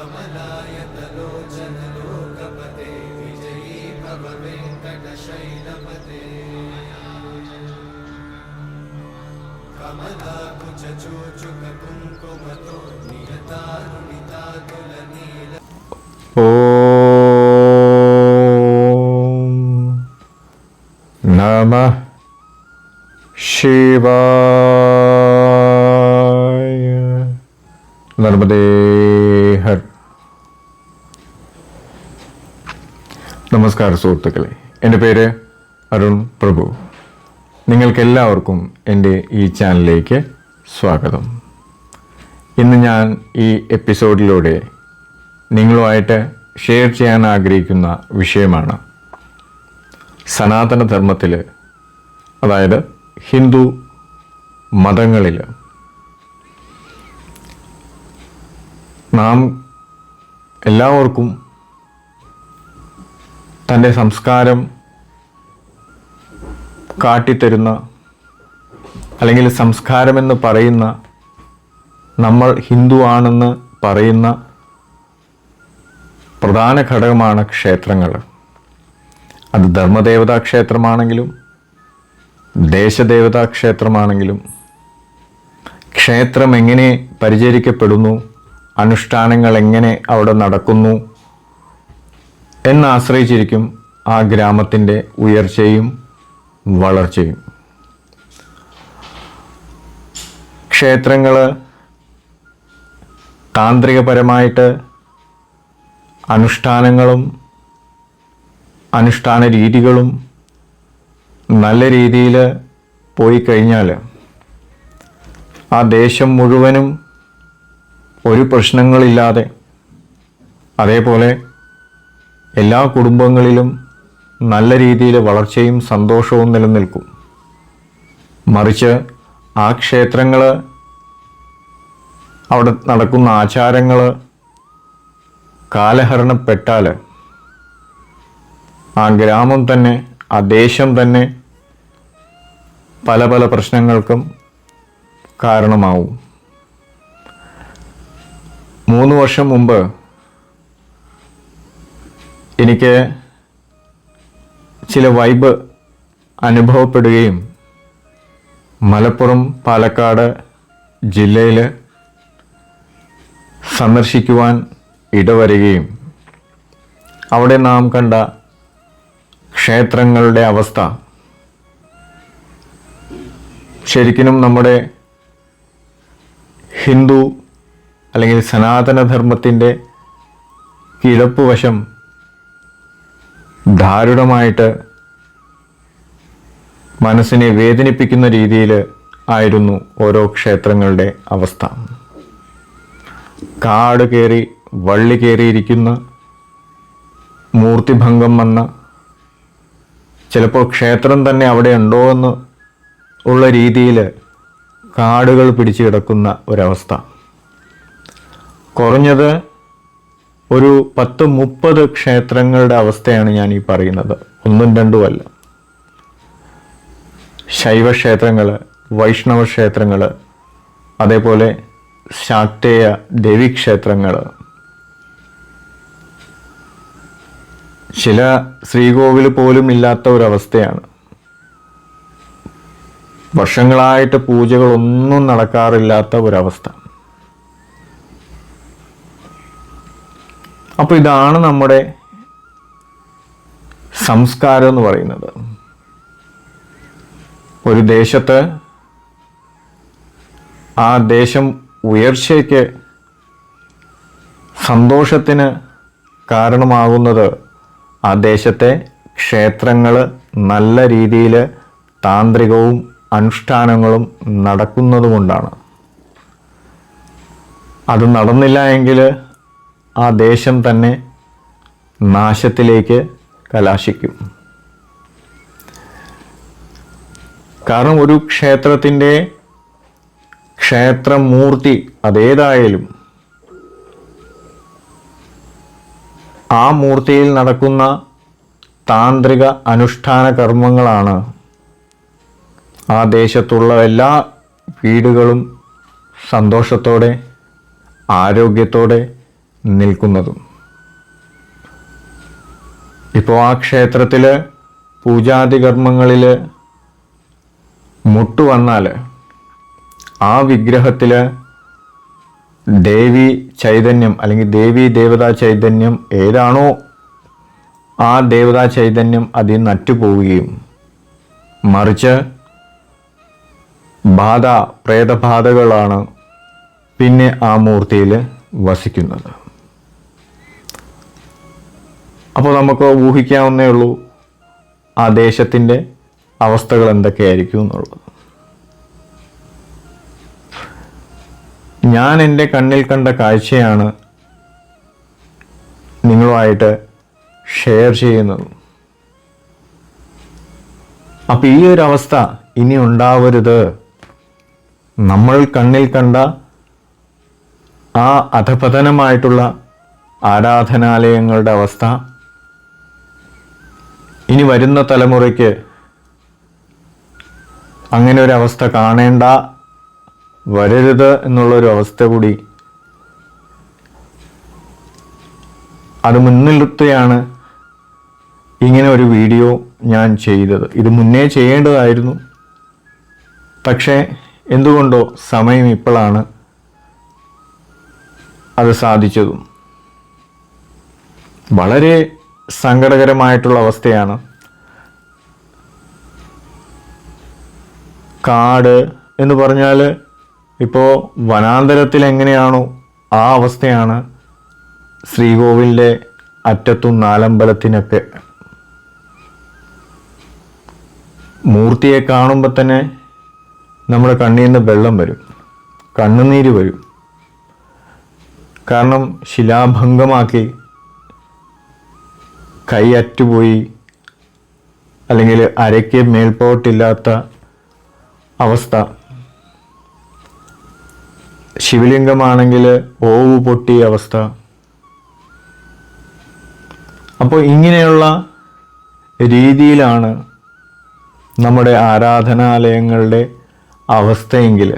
कमलायतलोचन लोकपते विजयी भव वेङ्कटशैलपते कमलाकुचोचुककुङ्कुमतो नियतारुणितातुलनील नमः नर्मदे നമസ്കാരം സുഹൃത്തുക്കളെ. എന്റെ പേര് അരുൺ പ്രഭു. നിങ്ങൾക്കെല്ലാവർക്കും എന്റെ ഈ ചാനലിലേക്ക് സ്വാഗതം. ഇന്ന് ഞാൻ ഈ എപ്പിസോഡിലൂടെ നിങ്ങളുമായിട്ട് ഷെയർ ചെയ്യാൻ ആഗ്രഹിക്കുന്ന വിഷയമാണ് സനാതനധർമ്മത്തിൽ അതായത് ഹിന്ദു മതങ്ങളിൽ നാം എല്ലാവർക്കും തന്റെ സംസ്കാരം കാട്ടിത്തരുന്ന അല്ലെങ്കിൽ സംസ്കാരമെന്ന് പറയുന്ന നമ്മൾ ഹിന്ദു ആണെന്ന് പറയുന്ന പ്രധാന ഘടകമാണ് ക്ഷേത്രങ്ങൾ. അത് ധർമ്മദേവതാ ക്ഷേത്രമാണെങ്കിലും ദേശദേവതാ ക്ഷേത്രമാണെങ്കിലും ക്ഷേത്രം എങ്ങനെ പരിചരിക്കപ്പെടുന്നു അനുഷ്ഠാനങ്ങൾ എങ്ങനെ അവിടെ നടക്കുന്നു എന്ന് ആശ്രയിച്ചിരിക്കും ആ ഗ്രാമത്തിന്റെ ഉയർച്ചയും വളർച്ചയും. ക്ഷേത്രങ്ങൾ താന്ത്രികപരമായിട്ട് അനുഷ്ഠാനങ്ങളും അനുഷ്ഠാന രീതികളും നല്ല രീതിയിൽ പോയി കഴിഞ്ഞാൽ ആ ദേശം മുഴുവനും ഒരു പ്രശ്നങ്ങളില്ലാതെ അതേപോലെ എല്ലാ കുടുംബങ്ങളിലും നല്ല രീതിയിൽ വളർച്ചയും സന്തോഷവും നിലനിൽക്കും. മറിച്ച് ആ ക്ഷേത്രങ്ങൾ അവിടെ നടക്കുന്ന ആചാരങ്ങൾ കാലഹരണപ്പെട്ടാൽ ആ ഗ്രാമം തന്നെ ആ ദേശം തന്നെ പല പല പ്രശ്നങ്ങൾക്കും കാരണമാവും. മൂന്ന് വർഷം മുമ്പ് എനിക്ക് ചില വൈബ് അനുഭവപ്പെടുകയും മലപ്പുറം പാലക്കാട് ജില്ലയിൽ സന്ദർശിക്കുവാൻ ഇടവരികയും അവിടെ നാം കണ്ട ക്ഷേത്രങ്ങളുടെ അവസ്ഥ. ശരിക്കും നമ്മുടെ ഹിന്ദു അല്ലെങ്കിൽ സനാതനധർമ്മത്തിന്റെ കിഴപ്പ് വശം ദാരുണമായിട്ട് മനസ്സിനെ വേദനിപ്പിക്കുന്ന രീതിയിൽ ആയിരുന്നു ഓരോ ക്ഷേത്രങ്ങളുടെ അവസ്ഥ. കാട് കയറി വള്ളി കയറിയിരിക്കുന്ന മൂർത്തിഭംഗം വന്ന ചിലപ്പോൾ ക്ഷേത്രം തന്നെ അവിടെ ഉണ്ടോ എന്ന് ഉള്ള രീതിയിൽ കാടുകൾ പിടിച്ചു കിടക്കുന്ന ഒരവസ്ഥ. കുറഞ്ഞത് ഒരു പത്ത് മുപ്പത് ക്ഷേത്രങ്ങളുടെ അവസ്ഥയാണ് ഞാൻ ഈ പറയുന്നത്. ഒന്നും രണ്ടും അല്ല. ശൈവക്ഷേത്രങ്ങൾ വൈഷ്ണവ ക്ഷേത്രങ്ങൾ അതേപോലെ ശാക്തേയ ദേവീക്ഷേത്രങ്ങൾ ചില ശ്രീകോവിൽ പോലും ഇല്ലാത്ത ഒരവസ്ഥയാണ്. വർഷങ്ങളായിട്ട് പൂജകളൊന്നും നടക്കാറില്ലാത്ത ഒരവസ്ഥ. അപ്പോൾ ഇതാണ് നമ്മുടെ സംസ്കാരം എന്ന് പറയുന്നത്. ഒരു ദേശത്ത് ആ ദേശം ഉയർച്ചയ്ക്ക് സന്തോഷത്തിന് കാരണമാകുന്നത് ആ ദേശത്തെ ക്ഷേത്രങ്ങൾ നല്ല രീതിയിൽ താന്ത്രികവും അനുഷ്ഠാനങ്ങളും നടക്കുന്നതുകൊണ്ടാണ്. അത് നടന്നില്ല എങ്കിൽ ആ ദേശം തന്നെ നാശത്തിലേക്ക് കലാശിക്കും. കാരണം ഒരു ക്ഷേത്രത്തിന്റെ ക്ഷേത്രമൂർത്തി അതേതായാലും ആ മൂർത്തിയിൽ നടക്കുന്ന താന്ത്രിക അനുഷ്ഠാന കർമ്മങ്ങളാണ് ആ ദേശത്തുള്ള എല്ലാ വീടുകളും സന്തോഷത്തോടെ ആരോഗ്യത്തോടെ നിൽക്കുന്നതും. ഇപ്പോൾ ആ ക്ഷേത്രത്തിൽ പൂജാതി കർമ്മങ്ങളിൽ ആ വിഗ്രഹത്തിൽ ദേവി ചൈതന്യം അല്ലെങ്കിൽ ദേവി ദേവതാ ചൈതന്യം ഏതാണോ ആ ദേവതാ ചൈതന്യം അതിൽ നിന്ന് അറ്റുപോവുകയും മറിച്ച് ബാധ പ്രേതബാധകളാണ് പിന്നെ ആ മൂർത്തിയിൽ വസിക്കുന്നത്. അപ്പോൾ നമുക്ക് ഊഹിക്കാവുന്നേ ഉള്ളൂ ആ ദേശത്തിന്റെ അവസ്ഥകൾ എന്തൊക്കെയായിരിക്കും എന്നുള്ളത്. ഞാൻ എന്റെ കണ്ണിൽ കണ്ട കാഴ്ചയാണ് നിങ്ങളുമായിട്ട് ഷെയർ ചെയ്യുന്നത്. അപ്പം ഈ ഒരു അവസ്ഥ ഇനി ഉണ്ടാവരുത്. നമ്മൾ കണ്ണിൽ കണ്ട ആ അധപതനമായിട്ടുള്ള ആരാധനാലയങ്ങളുടെ അവസ്ഥ ഇനി വരുന്ന തലമുറയ്ക്ക് അങ്ങനെ ഒരു അവസ്ഥ കാണേണ്ട വരരുത് എന്നുള്ളൊരു അവസ്ഥ കൂടി അത് മുൻനിർത്തിയാണ് ഇങ്ങനെ ഒരു വീഡിയോ ഞാൻ ചെയ്തത്. ഇത് മുന്നേ ചെയ്യേണ്ടതായിരുന്നു. പക്ഷേ എന്തുകൊണ്ടോ സമയം ഇപ്പോഴാണ് അത് സാധിച്ചതും. വളരെ സങ്കടകരമായിട്ടുള്ള അവസ്ഥയാണ്. കാട് എന്ന് പറഞ്ഞാൽ ഇപ്പോൾ വനാന്തരത്തിൽ എങ്ങനെയാണോ ആ അവസ്ഥയാണ് ശ്രീകോവിലിന്റെ അറ്റത്തും നാലമ്പലത്തിനൊക്കെ. മൂർത്തിയെ കാണുമ്പോൾ തന്നെ നമ്മുടെ കണ്ണിൽ നിന്ന് വെള്ളം വരും കണ്ണുനീര് വരും. കാരണം ശിലാഭംഗമാക്കി കൈ അറ്റുപോയി അല്ലെങ്കിൽ അരയ്ക്ക് മേൽപോട്ടില്ലാത്ത അവസ്ഥ. ശിവലിംഗമാണെങ്കിൽ ഓവ് പൊട്ടിയ അവസ്ഥ. അപ്പോൾ ഇങ്ങനെയുള്ള രീതിയിലാണ് നമ്മുടെ ആരാധനാലയങ്ങളുടെ അവസ്ഥയെങ്കിൽ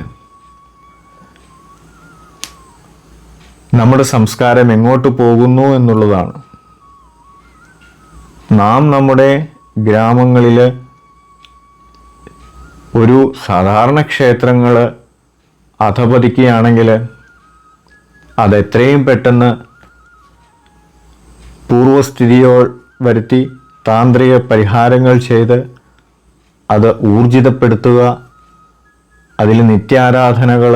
നമ്മുടെ സംസ്കാരം എങ്ങോട്ട് പോകുന്നു എന്നുള്ളതാണ്. നാം നമ്മുടെ ഗ്രാമങ്ങളിൽ ഒരു സാധാരണ ക്ഷേത്രങ്ങൾ അധപതിക്കുകയാണെങ്കിൽ അതെത്രയും പെട്ടെന്ന് പൂർവസ്ഥിതിയോ വരുത്തി താന്ത്രിക പരിഹാരങ്ങൾ ചെയ്ത് അത് ഊർജിതപ്പെടുത്തുക അതിൽ നിത്യാരാധനകൾ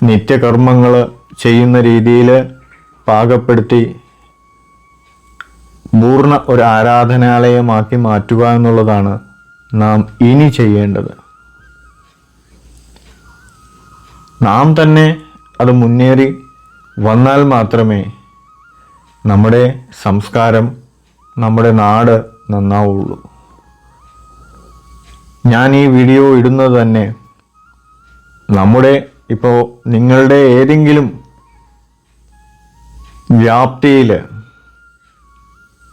നിത്യകർമ്മങ്ങൾ ചെയ്യുന്ന രീതിയിൽ പാകപ്പെടുത്തി പൂർണ ഒരു ആരാധനാലയമാക്കി മാറ്റുക എന്നുള്ളതാണ് നാം ഇനി ചെയ്യേണ്ടത്. നാം തന്നെ അത് മുന്നേറി വന്നാൽ മാത്രമേ നമ്മുടെ സംസ്കാരം നമ്മുടെ നാട് നന്നാവുള്ളൂ. ഞാൻ ഈ വീഡിയോ ഇടുന്നത് തന്നെ നമ്മുടെ ഇപ്പോൾ നിങ്ങളുടെ ഏതെങ്കിലും വ്യാപ്തിയിൽ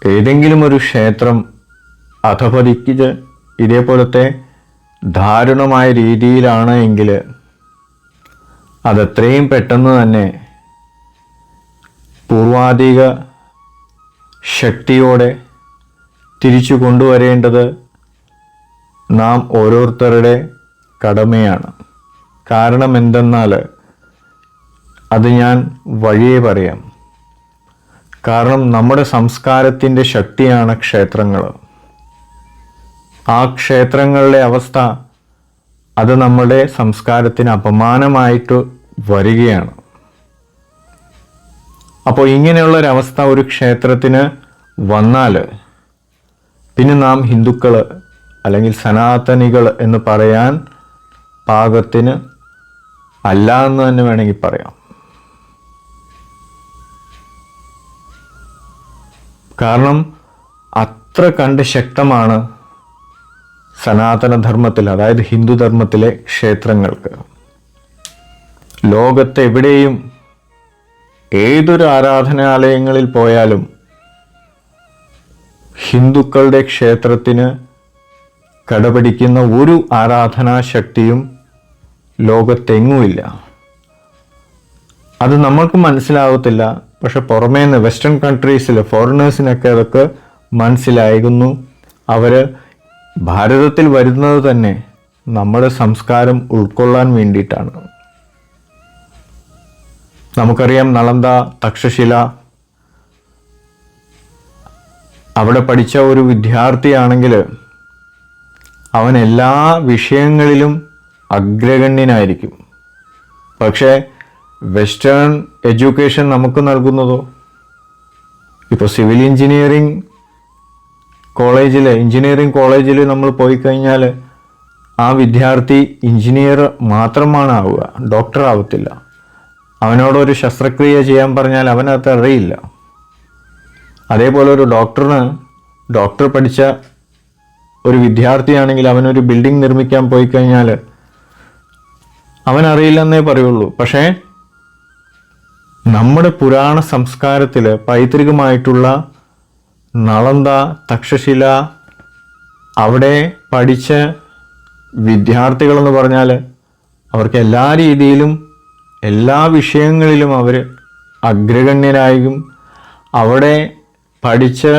ഏതെങ്കിലും ഒരു ക്ഷേത്രം അധപതിക്ക് ഇതേപോലത്തെ ദാരുണമായ രീതിയിലാണ് എങ്കിൽ അതെത്രയും പെട്ടെന്ന് തന്നെ പൂർവാധിക ശക്തിയോടെ തിരിച്ചു കൊണ്ടുവരേണ്ടത് നാം ഓരോരുത്തരുടെ കടമയാണ്. കാരണം എന്തെന്നാൽ അത് ഞാൻ വഴിയേ പറയാം. കാരണം നമ്മുടെ സംസ്കാരത്തിന്റെ ശക്തിയാണ് ക്ഷേത്രങ്ങൾ. ആ ക്ഷേത്രങ്ങളുടെ അവസ്ഥ അത് നമ്മുടെ സംസ്കാരത്തിന് അപമാനമായിട്ട് വരികയാണ്. അപ്പോൾ ഇങ്ങനെയുള്ളൊരവസ്ഥ ഒരു ക്ഷേത്രത്തിന് വന്നാൽ പിന്നെ നാം ഹിന്ദുക്കൾ അല്ലെങ്കിൽ സനാതനികൾ എന്ന് പറയാൻ പാകത്തിന് അല്ല എന്ന് തന്നെ വേണമെങ്കിൽ പറയാം. കാരണം അത്ര കണ്ട് ശക്തമാണ് സനാതനധർമ്മത്തിൽ അതായത് ഹിന്ദുധർമ്മത്തിലെ ക്ഷേത്രങ്ങൾക്ക്. ലോകത്തെവിടെയും ഏതൊരു ആരാധനാലയങ്ങളിൽ പോയാലും ഹിന്ദുക്കളുടെ ക്ഷേത്രത്തിന് കടപിടിക്കുന്ന ഒരു ആരാധനാശക്തിയും ലോകത്തെങ്ങുമില്ല. അത് നമ്മൾക്ക് മനസ്സിലാവത്തില്ല. പക്ഷെ പുറമേ നിന്ന് വെസ്റ്റേൺ കൺട്രീസിൽ ഫോറിനേഴ്സിനൊക്കെ അതൊക്കെ മനസ്സിലായിരുന്നു. അവർ ഭാരതത്തിൽ വരുന്നത് തന്നെ നമ്മുടെ സംസ്കാരം ഉൾക്കൊള്ളാൻ വേണ്ടിയിട്ടാണ്. നമുക്കറിയാം നളന്ദ തക്ഷശില അവിടെ പഠിച്ച ഒരു വിദ്യാർത്ഥിയാണെങ്കിൽ അവൻ എല്ലാ വിഷയങ്ങളിലും അഗ്രഗണ്യനായിരിക്കും. പക്ഷേ വെസ്റ്റേൺ എഡ്യൂക്കേഷൻ നമുക്ക് നൽകുന്നതോ? ഇപ്പോൾ സിവിൽ എഞ്ചിനീയറിംഗ് കോളേജിൽ എഞ്ചിനീയറിംഗ് കോളേജിൽ നമ്മൾ പോയി കഴിഞ്ഞാൽ ആ വിദ്യാർത്ഥി എഞ്ചിനീയർ മാത്രമാണ് ആവുക ഡോക്ടർ ആവത്തില്ല. അവനോടൊരു ശസ്ത്രക്രിയ ചെയ്യാൻ പറഞ്ഞാൽ അവനത് അറിയില്ല. അതേപോലെ ഒരു ഡോക്ടറിന് ഡോക്ടർ പഠിച്ച ഒരു വിദ്യാർത്ഥിയാണെങ്കിൽ അവനൊരു ബിൽഡിംഗ് നിർമ്മിക്കാൻ പോയി കഴിഞ്ഞാൽ അവനറിയില്ലെന്നേ പറയുള്ളൂ. പക്ഷേ നമ്മുടെ പുരാണ സംസ്കാരത്തിൽ പൈതൃകമായിട്ടുള്ള നളന്ത തക്ഷശില അവിടെ പഠിച്ച വിദ്യാർത്ഥികളെന്ന് പറഞ്ഞാൽ അവർക്ക് എല്ലാ രീതിയിലും എല്ലാ വിഷയങ്ങളിലും അവർ അഗ്രഗണ്യരായും അവിടെ പഠിച്ച്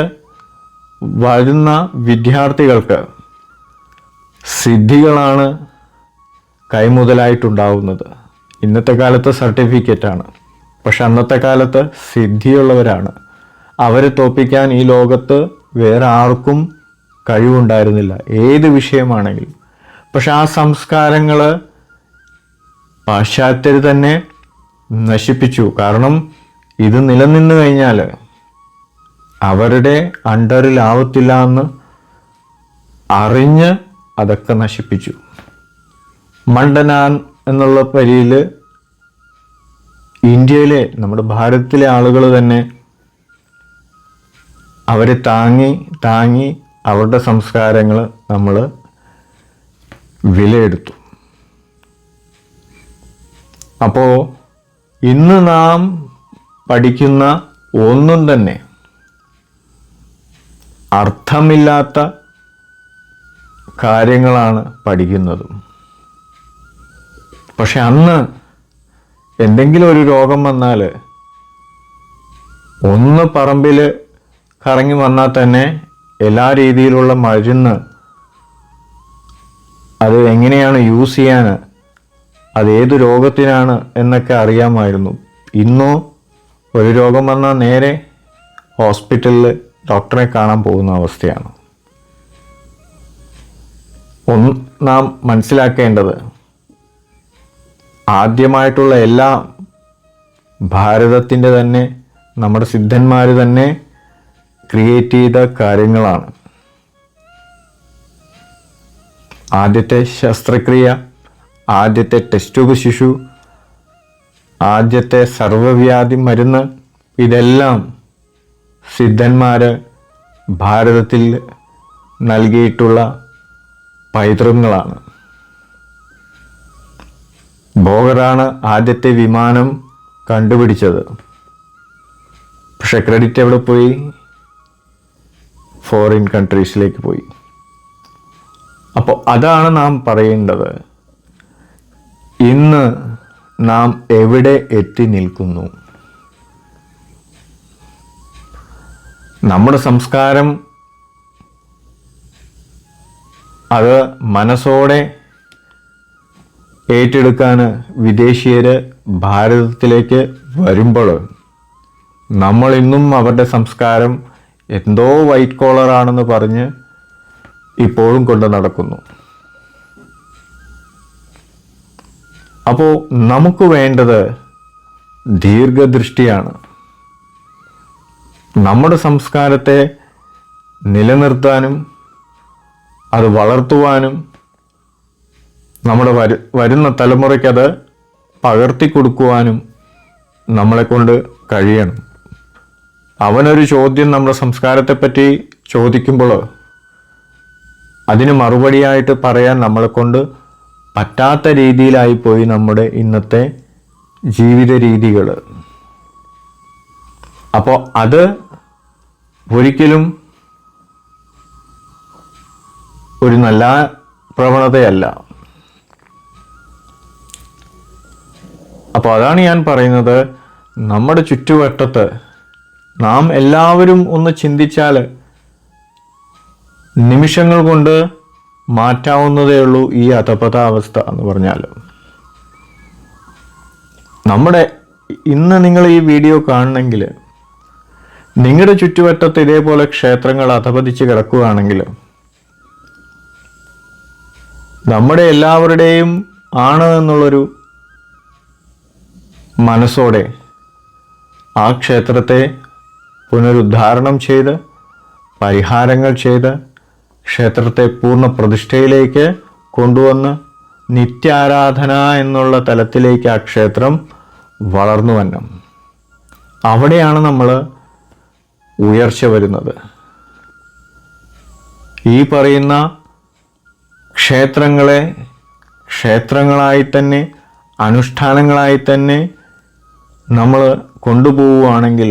വരുന്ന വിദ്യാർത്ഥികൾക്ക് സിദ്ധികളാണ് കൈമുതലായിട്ടുണ്ടാവുന്നത്. ഇന്നത്തെ കാലത്ത് സർട്ടിഫിക്കറ്റാണ്. പക്ഷെ അന്നത്തെ കാലത്ത് സിദ്ധിയുള്ളവരാണ്. അവരെ തോപ്പിക്കാൻ ഈ ലോകത്ത് വേറെ ആർക്കും കഴിവുണ്ടായിരുന്നില്ല. ഏത് വിഷയമാണെങ്കിലും. പക്ഷെ ആ സംസ്കാരങ്ങൾ പാശ്ചാത്യർ തന്നെ നശിപ്പിച്ചു. കാരണം ഇത് നിലനിന്ന് കഴിഞ്ഞാൽ അവരുടെ അണ്ടറിലാവത്തില്ല എന്ന് അറിഞ്ഞ് അതൊക്കെ നശിപ്പിച്ചു. മണ്ടനാൻ എന്നുള്ള വരിയിൽ ഇന്ത്യയിലെ നമ്മുടെ ഭാരതത്തിലെ ആളുകൾ തന്നെ അവരെ താങ്ങി താങ്ങി അവരുടെ സംസ്കാരങ്ങൾ നമ്മൾ വിലയെടുത്തു അപ്പോൾ ഇന്ന് നാം പഠിക്കുന്ന ഒന്നും തന്നെ അർത്ഥമില്ലാത്ത കാര്യങ്ങളാണ് പഠിക്കുന്നത്. പക്ഷെ അന്ന് എന്തെങ്കിലും ഒരു രോഗം വന്നാൽ ഒന്ന് പറമ്പിൽ കറങ്ങി വന്നാൽ തന്നെ എല്ലാ രീതിയിലുള്ള മരുന്ന് അത് എങ്ങനെയാണ് യൂസ് ചെയ്യാൻ അത് ഏത് രോഗത്തിനാണ് എന്നൊക്കെ അറിയാമായിരുന്നു. ഇന്നോ ഒരു രോഗം വന്നാൽ നേരെ ഹോസ്പിറ്റലിൽ ഡോക്ടറെ കാണാൻ പോകുന്ന അവസ്ഥയാണ്. ഒന്ന് നാം മനസ്സിലാക്കേണ്ടത് ആദ്യമായിട്ടുള്ള എല്ലാ ഭാരതത്തിന്റെ തന്നെ നമ്മുടെ സിദ്ധന്മാർ തന്നെ ക്രിയേറ്റ് ചെയ്ത കാര്യങ്ങളാണ്. ആദ്യത്തെ ശസ്ത്രക്രിയ ആദ്യത്തെ ടെസ്റ്റ് ട്യൂബ് ശിശു ആദ്യത്തെ സർവവ്യാധി മരുന്ന് ഇതെല്ലാം സിദ്ധന്മാർ ഭാരതത്തിൽ നൽകിയിട്ടുള്ള പൈതൃകങ്ങളാണ്. ബോഗറാണ് ആദ്യത്തെ വിമാനം കണ്ടുപിടിച്ചത്. പക്ഷെ ക്രെഡിറ്റ് എവിടെ പോയി? ഫോറിൻ കൺട്രീസിലേക്ക് പോയി. അപ്പോൾ അതാണ് നാം പറയേണ്ടത്. ഇന്ന് നാം എവിടെ എത്തി നിൽക്കുന്നു? നമ്മുടെ സംസ്കാരം അത് മനസ്സോടെ ഏറ്റെടുക്കാൻ വിദേശീയർ ഭാരതത്തിലേക്ക് വരുമ്പോൾ നമ്മൾ ഇന്നും അവരുടെ സംസ്കാരം എന്തോ വൈറ്റ് കോളറാണെന്ന് പറഞ്ഞ് ഇപ്പോഴും കൊണ്ട് നടക്കുന്നു. അപ്പോൾ നമുക്ക് വേണ്ടത് ദീർഘദൃഷ്ടിയാണ്. നമ്മുടെ സംസ്കാരത്തെ നിലനിർത്താനും അത് വളർത്തുവാനും നമ്മുടെ വരു വരുന്ന തലമുറയ്ക്കത് പകർത്തി കൊടുക്കുവാനും നമ്മളെക്കൊണ്ട് കഴിയണം. അവനൊരു ചോദ്യം നമ്മുടെ സംസ്കാരത്തെപ്പറ്റി ചോദിക്കുമ്പോൾ അതിന് മറുപടിയായിട്ട് പറയാൻ നമ്മളെ കൊണ്ട് പറ്റാത്ത രീതിയിലായിപ്പോയി നമ്മുടെ ഇന്നത്തെ ജീവിത രീതികൾ. അപ്പോൾ അത് ഒരിക്കലും ഒരു നല്ല പ്രവണതയല്ല. അപ്പോൾ അതാണ് ഞാൻ പറയുന്നത്. നമ്മുടെ ചുറ്റുവട്ടത്ത് നാം എല്ലാവരും ഒന്ന് ചിന്തിച്ചാൽ നിമിഷങ്ങൾ കൊണ്ട് മാറ്റാവുന്നതേ ഉള്ളൂ ഈ അധപതാവസ്ഥ എന്ന് പറഞ്ഞാൽ. നമ്മുടെ ഇന്ന് നിങ്ങൾ ഈ വീഡിയോ കാണണമെങ്കിൽ നിങ്ങളുടെ ചുറ്റുവട്ടത്ത് ഇതേപോലെ ക്ഷേത്രങ്ങൾ അധപതിച്ച് കിടക്കുകയാണെങ്കിൽ നമ്മുടെ എല്ലാവരുടെയും ആണ് എന്നുള്ളൊരു മനസ്സോടെ ആ ക്ഷേത്രത്തെ പുനരുദ്ധാരണം ചെയ്ത് പരിഹാരങ്ങൾ ചെയ്ത് ക്ഷേത്രത്തെ പൂർണ പ്രതിഷ്ഠയിലേക്ക് കൊണ്ടുവന്ന് നിത്യാരാധന എന്നുള്ള തലത്തിലേക്ക് ആ ക്ഷേത്രം വളർന്നു വരണം അവിടെയാണ് നമ്മൾ ഉയർച്ച വരുന്നത്. ഈ പറയുന്ന ക്ഷേത്രങ്ങളെ ക്ഷേത്രങ്ങളായി തന്നെ അനുഷ്ഠാനങ്ങളായി തന്നെ നമ്മൾ കൊണ്ടുപോവുകയാണെങ്കിൽ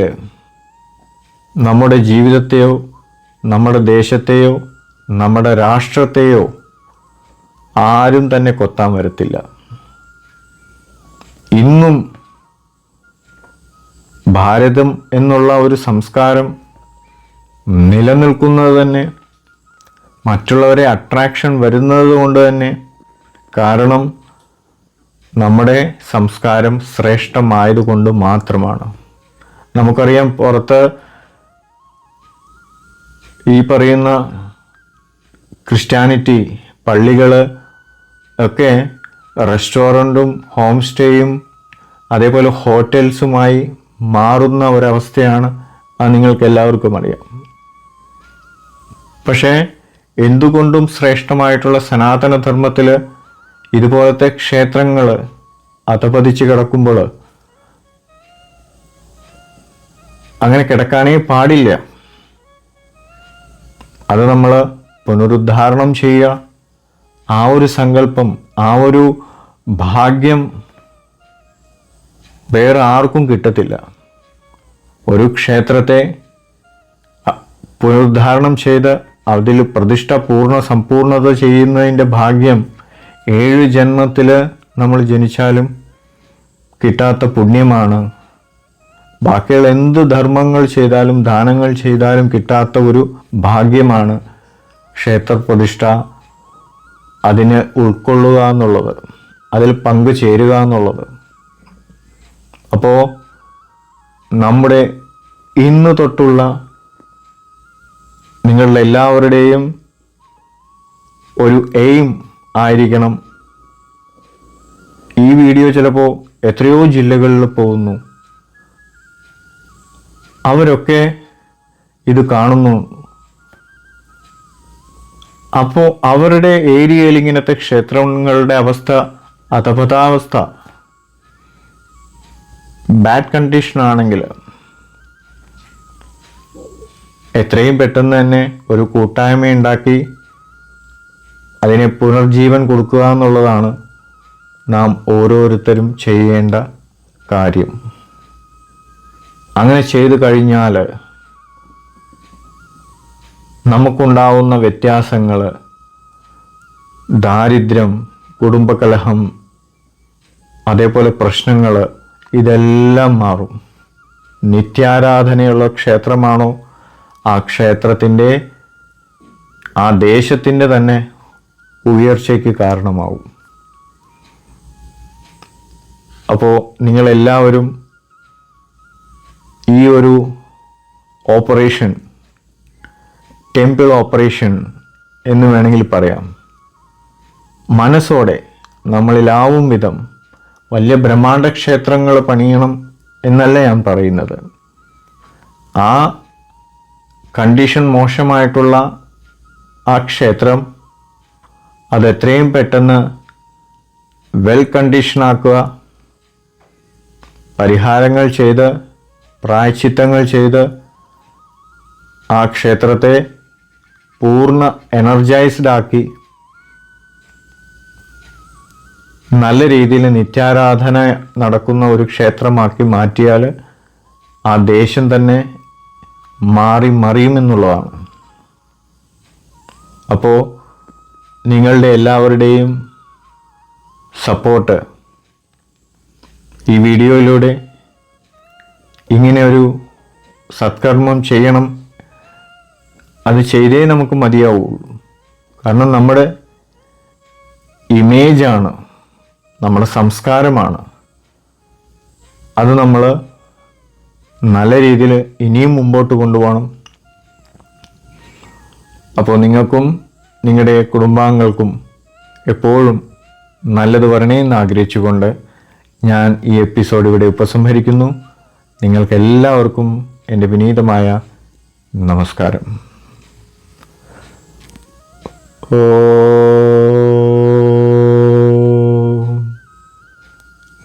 നമ്മുടെ ജീവിതത്തെയോ നമ്മുടെ ദേശത്തെയോ നമ്മുടെ രാഷ്ട്രത്തെയോ ആരും തന്നെ കൊത്താൻ വരത്തില്ല. ഇന്നും ഭാരതം എന്നുള്ള ഒരു സംസ്കാരം നിലനിൽക്കുന്നത് തന്നെ മറ്റുള്ളവരെ അട്രാക്ഷൻ വരുന്നത് കൊണ്ട് തന്നെ കാരണം നമ്മുടെ സംസ്കാരം ശ്രേഷ്ഠമായതുകൊണ്ട് മാത്രമാണ്. നമുക്കറിയാം പുറത്ത് ഈ പറയുന്ന ക്രിസ്ത്യാനിറ്റി പള്ളികൾ ഒക്കെ റെസ്റ്റോറന്റും ഹോം സ്റ്റേയും അതേപോലെ ഹോട്ടൽസുമായി മാറുന്ന ഒരവസ്ഥയാണ് അത് നിങ്ങൾക്ക് എല്ലാവർക്കും അറിയാം. പക്ഷേ എന്തുകൊണ്ടും ശ്രേഷ്ഠമായിട്ടുള്ള സനാതനധർമ്മത്തിൽ ഇതുപോലത്തെ ക്ഷേത്രങ്ങൾ അധപതിച്ച് കിടക്കുമ്പോൾ അങ്ങനെ കിടക്കാനേ പാടില്ല. അത് നമ്മൾ പുനരുദ്ധാരണം ചെയ്യുക. ആ ഒരു സങ്കല്പം ആ ഒരു ഭാഗ്യം വേറെ ആർക്കും കിട്ടത്തില്ല. ഒരു ക്ഷേത്രത്തെ പുനരുദ്ധാരണം ചെയ്ത് അതിൽ പ്രതിഷ്ഠ പൂർണ സമ്പൂർണത ചെയ്യുന്നതിന്റെ ഭാഗ്യം ഏഴ് ജന്മത്തിൽ നമ്മൾ ജനിച്ചാലും കിട്ടാത്ത പുണ്യമാണ്. ബാക്കിയുള്ള എന്ത് ധർമ്മങ്ങൾ ചെയ്താലും ദാനങ്ങൾ ചെയ്താലും കിട്ടാത്ത ഒരു ഭാഗ്യമാണ് ക്ഷേത്രപ്രതിഷ്ഠ അതിനെ ഉൾക്കൊള്ളുക എന്നുള്ളത് അതിൽ പങ്കു ചേരുക എന്നുള്ളത്. അപ്പോൾ നമ്മുടെ ഇന്ന് തൊട്ടുള്ള നിങ്ങളുടെ എല്ലാവരുടെയും ഒരു എയിം ആയിരിക്കണം. ഈ വീഡിയോ ചിലപ്പോൾ എത്രയോ ജില്ലകളിൽ പോകുന്നു. അവരൊക്കെ ഇത് കാണുന്നു. അപ്പോൾ അവരുടെ ഏരിയയിൽ ഇങ്ങനത്തെ ക്ഷേത്രങ്ങളുടെ അവസ്ഥ അധപതാവസ്ഥ ബാഡ് കണ്ടീഷൻ ആണെങ്കിൽ എത്രയും പെട്ടെന്ന് തന്നെ ഒരു കൂട്ടായ്മ ഉണ്ടാക്കി അതിനെ പുനർജീവൻ കൊടുക്കുക എന്നുള്ളതാണ് നാം ഓരോരുത്തരും ചെയ്യേണ്ട കാര്യം. അങ്ങനെ ചെയ്തു കഴിഞ്ഞാൽ നമുക്കുണ്ടാവുന്ന വ്യത്യാസങ്ങൾ ദാരിദ്ര്യം കുടുംബകലഹം അതേപോലെ പ്രശ്നങ്ങൾ ഇതെല്ലാം മാറും. നിത്യാരാധനയുള്ള ക്ഷേത്രമാണോ ആ ക്ഷേത്രത്തിന്റെ ആ ദേശത്തിന്റെ തന്നെ ഉയർച്ചയ്ക്ക് കാരണമാവും. അപ്പോൾ നിങ്ങളെല്ലാവരും ഈ ഒരു ഓപ്പറേഷൻ ടെമ്പിൾ ഓപ്പറേഷൻ എന്ന് വേണമെങ്കിൽ പറയാം. മനസ്സോടെ നമ്മളിലാവും വിധം വലിയ ബ്രഹ്മാണ്ഡ ക്ഷേത്രങ്ങൾ പണിയണം എന്നല്ല ഞാൻ പറയുന്നത്. ആ കണ്ടീഷൻ മോശമായിട്ടുള്ള ആ ക്ഷേത്രം അത് എത്രയും പെട്ടെന്ന് വെൽ കണ്ടീഷനാക്കുക പരിഹാരങ്ങൾ ചെയ്ത് പ്രായച്ചിത്തങ്ങൾ ചെയ്ത് ആ ക്ഷേത്രത്തെ പൂർണ എനർജൈസ്ഡ് ആക്കി. നല്ല രീതിയിൽ നിത്യാരാധന നടക്കുന്ന ഒരു ക്ഷേത്രമാക്കി മാറ്റിയാൽ ആ ദേശം തന്നെ മാറി മറിയുമെന്നുള്ളതാണ് അപ്പോൾ നിങ്ങളുടെ എല്ലാവരുടെയും സപ്പോർട്ട് ഈ വീഡിയോയിലൂടെ ഇങ്ങനെ ഒരു സത്കർമ്മം ചെയ്യണം. അത് ചെയ്തേ നമുക്ക് മതിയാവുള്ളൂ. കാരണം നമ്മുടെ ഇമേജാണ് നമ്മുടെ സംസ്കാരമാണ്. അത് നമ്മൾ നല്ല രീതിയിൽ ഇനിയും മുമ്പോട്ട് കൊണ്ടുപോകണം. അപ്പോൾ നിങ്ങൾക്കും നിങ്ങളുടെ കുടുംബാംഗങ്ങൾക്കും എപ്പോഴും നല്ലത് വരണേന്ന് ആഗ്രഹിച്ചുകൊണ്ട് ഞാൻ ഈ എപ്പിസോഡ് ഇവിടെ ഉപസംഹരിക്കുന്നു. നിങ്ങൾക്കെല്ലാവർക്കും എന്റെ വിനീതമായ നമസ്കാരം. ഓ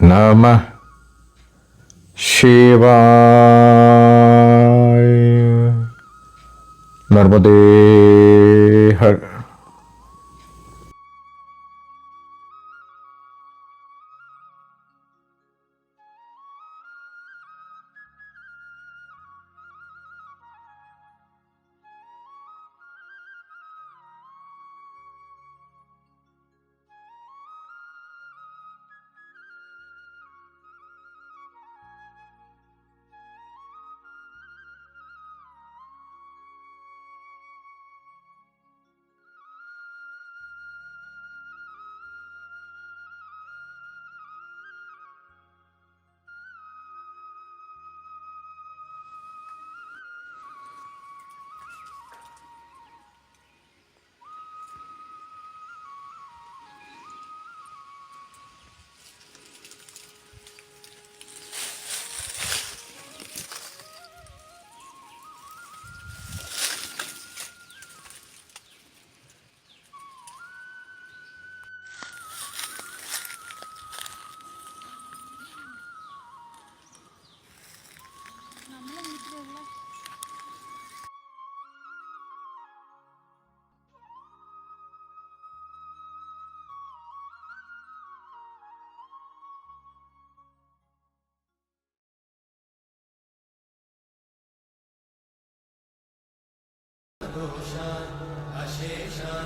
നമ ശിവായ നർമ്മദേ ഹർ ঘোষার আশেষা